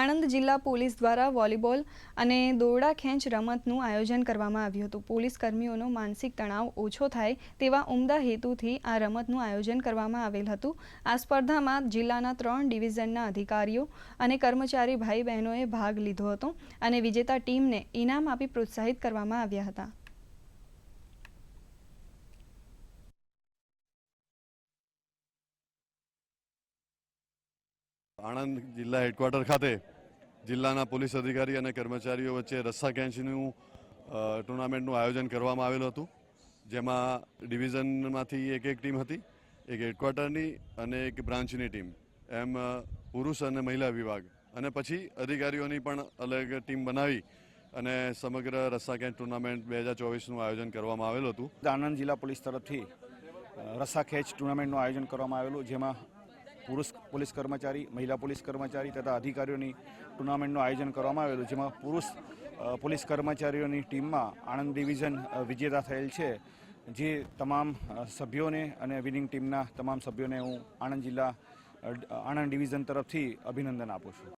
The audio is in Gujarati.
આણંદ જિલ્લા પોલીસ દ્વારા વોલીબોલ અને દોરડા ખેંચ રમતનું આયોજન કરવામાં આવ્યું હતું. પોલીસ કર્મીઓનો માનસિક તણાવ ઓછો થાય તેવા ઉમદા હેતુથી આ રમતનું આયોજન કરવામાં આવેલ હતું. આ સ્પર્ધામાં જિલ્લાના ત્રણ ડિવિઝનના અધિકારીઓ અને કર્મચારી ભાઈ બહેનોએ ભાગ લીધો હતો અને વિજેતા ટીમને ઇનામ આપી પ્રોત્સાહિત કરવામાં આવ્યા હતા. આણંદ જિલ્લા હેડક્વાર્ટર ખાતે જિલ્લાના પોલીસ અધિકારી અને કર્મચારીઓ વચ્ચે રસ્સા કેન્ચનું ટુર્નામેન્ટનું આયોજન કરવામાં આવેલું હતું. જેમાં ડિવિઝનમાંથી એક એક ટીમ હતી એક હેડક્વાર્ટરની અને એક બ્રાન્ચની ટીમ એમ પુરુષ અને મહિલા વિભાગ. અને પછી અધિકારીઓની પણ અલગ ટીમ બનાવી અને સમગ્ર રસ્સા કેન્ચ ટુર્નામેન્ટ બે હજાર ચોવીસનું આયોજન કરવામાં આવેલું હતું. આણંદ જિલ્લા પોલીસ તરફથી અ, રસ્સા ખેંચ ટુર્નામેન્ટનું આયોજન કરવામાં આવેલું જેમાં પુરુષ પોલીસ કર્મચારી, મહિલા પોલીસ કર્મચારી તથા અધિકારીઓની ટુર્નામેન્ટનું આયોજન કરવામાં આવેલું, જેમાં પુરુષ પોલીસ કર્મચારીઓની ટીમમાં આણંદ ડિવિઝન વિજેતા થયેલ છે. જે તમામ સભ્યોને અને વિનિંગ ટીમના તમામ સભ્યોને હું આણંદ જિલ્લા આણંદ ડિવિઝન તરફથી અભિનંદન આપું છું.